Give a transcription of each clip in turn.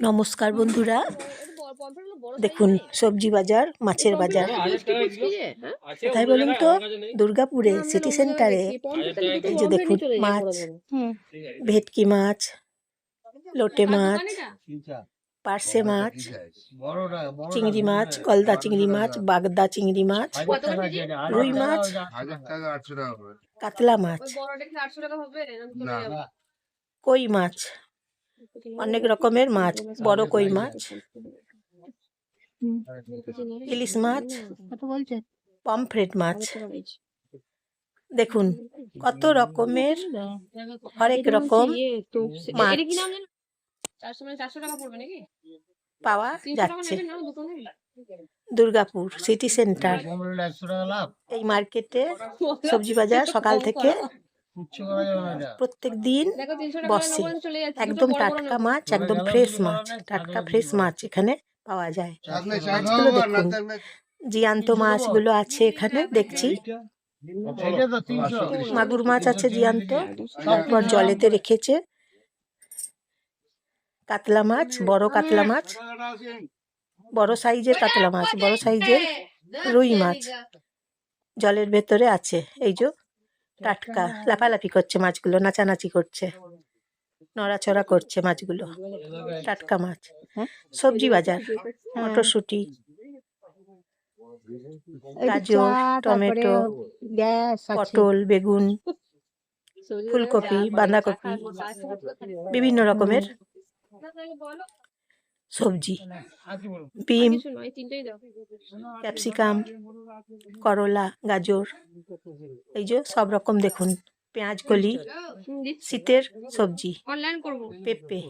নমস্কার বন্ধুরা। দেখুন সবজি বাজার মাছের বাজার। কোথায় বলুন তো? দুর্গাপুরে সিটি সেন্টারে এই যে দেখুন মাছ ভেটকি মাছ লোটে মাছ পার্সে মাছ চিংড়ি মাছ কলদা চিংড়ি মাছ বাগদা চিংড়ি মাছ রুই মাছ কাতলা মাছ কই মাছ? অনেক রকমের মাছ, বড় কই মাছ। ইলিশ মাছ, পমফ্রেট মাছ। দেখুন, কত রকমের, হরেক রকম মাছ। পাওয়া যাচ্ছে। Durgapur city centre. এই মার্কেটে সবজি বাজার সকাল থেকে প্রত্যেক দিন বসে একদম টাটকা মাছ একদম ফ্রেশ মাছ টাটকা ফ্রেশ মাছ এখানে পাওয়া যায় মাছগুলো দেখুন জিয়ান্ত মাছগুলো আছে এখানে দেখছি মাগুর মাছ আছে জিয়ান্ত তারপর জলেতে রেখেছে কাতলা মাছ বড় কাতলা মাছ বড় সাইজের কাতলা মাছ বড় সাইজের রুই মাছ জলের ভেতরে আছে এই যে টাটকা লাফালাফি করছে মাছগুলো নাচানাচি করছে নড়াচড়া করছে মাছগুলো। টাটকা মাছ সবজি বাজার মটরশুঁটি গাজর টমেটো পটল বেগুন ফুলকপি বাঁধাকপি বিভিন্ন রকমের। সবজি। বিম ক্যাপসিকাম করলা গাজর এই যে সব রকম দেখুন। পেঁয়াজ কলি শীতের সবজি। পেঁপে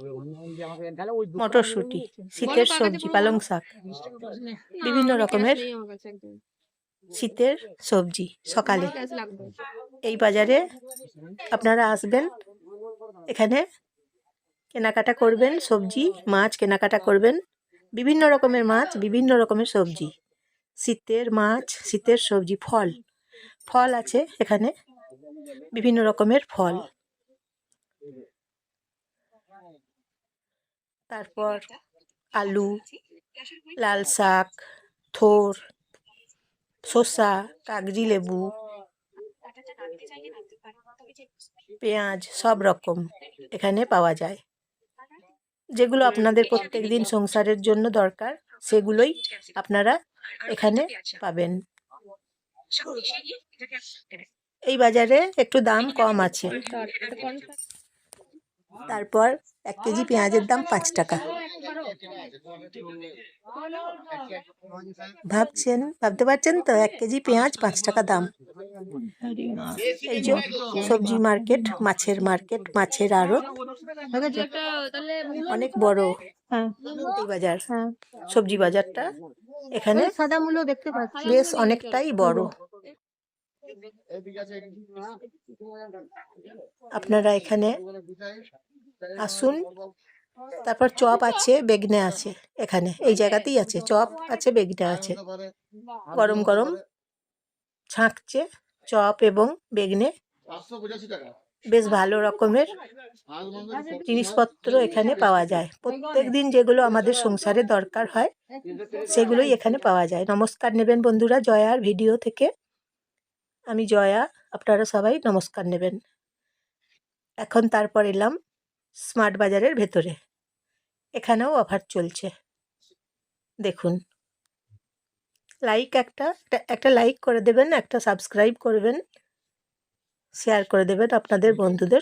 মটরশুঁটি শীতের সবজি পালং শাক। বিভিন্ন রকমের শীতের সবজি সকালে। এই বাজারে আপনারা আসবেন এখানে কেনাকাটা করবেন, সবজি, মাছ কেনাকাটা করবেন, বিভিন্ন রকমের মাছ, বিভিন্ন রকমের সবজি। শীতের মাছ, শীতের সবজি, ফল। ফল আছে এখানে, বিভিন্ন রকমের ফল। তারপর আলু, লাল শাক, থোর, শসা, কাগজি লেবু, পেঁয়াজ, সব রকম এখানে পাওয়া যায়। যেগুলো আপনাদের প্রত্যেক দিন সংসারের জন্য দরকার সেগুলোই আপনারা এখানে পাবেন। এই বাজারে একটু দাম কম আছে। তারপর এক কেজি পেঁয়াজের দাম পাঁচ টাকা। ভাবছেন, ভাবতে পারছেন তো? এক কেজি পেঁয়াজ পাঁচ টাকা দাম। এই যে সবজি মার্কেট, মাছের মার্কেট, মাছের আড়ত। অনেক বড় বাজার, সবজি বাজারটা। এখানে সাদা মূল্য দেখতে পাচ্ছি বেশ অনেকটাই বড়। আপনারা এখানে আসুন। তারপর চপ আছে, বেগনে আছে এখানে, এই জায়গাতেই আছে, চপ আছে, বেগনে আছে। গরম গরম ছাঁকছে চপ এবং বেগনে। বেশ ভালো রকমের জিনিসপত্র এখানে পাওয়া যায়। প্রত্যেক দিন যেগুলো আমাদের সংসারে দরকার হয়, সেগুলোই এখানে পাওয়া যায়। নমস্কার নেবেন বন্ধুরা জয়ার ভিডিও থেকে। আমি জয়া, আপনারা সবাই নমস্কার নেবেন। এখন তারপর এলাম স্মার্ট বাজারের ভেতরে। এখানেও অফার চলছে। দেখুন। লাইক একটা একটা লাইক করে দেবেন একটা সাবস্ক্রাইব করবেন শেয়ার করে দেবেন আপনাদের বন্ধুদের।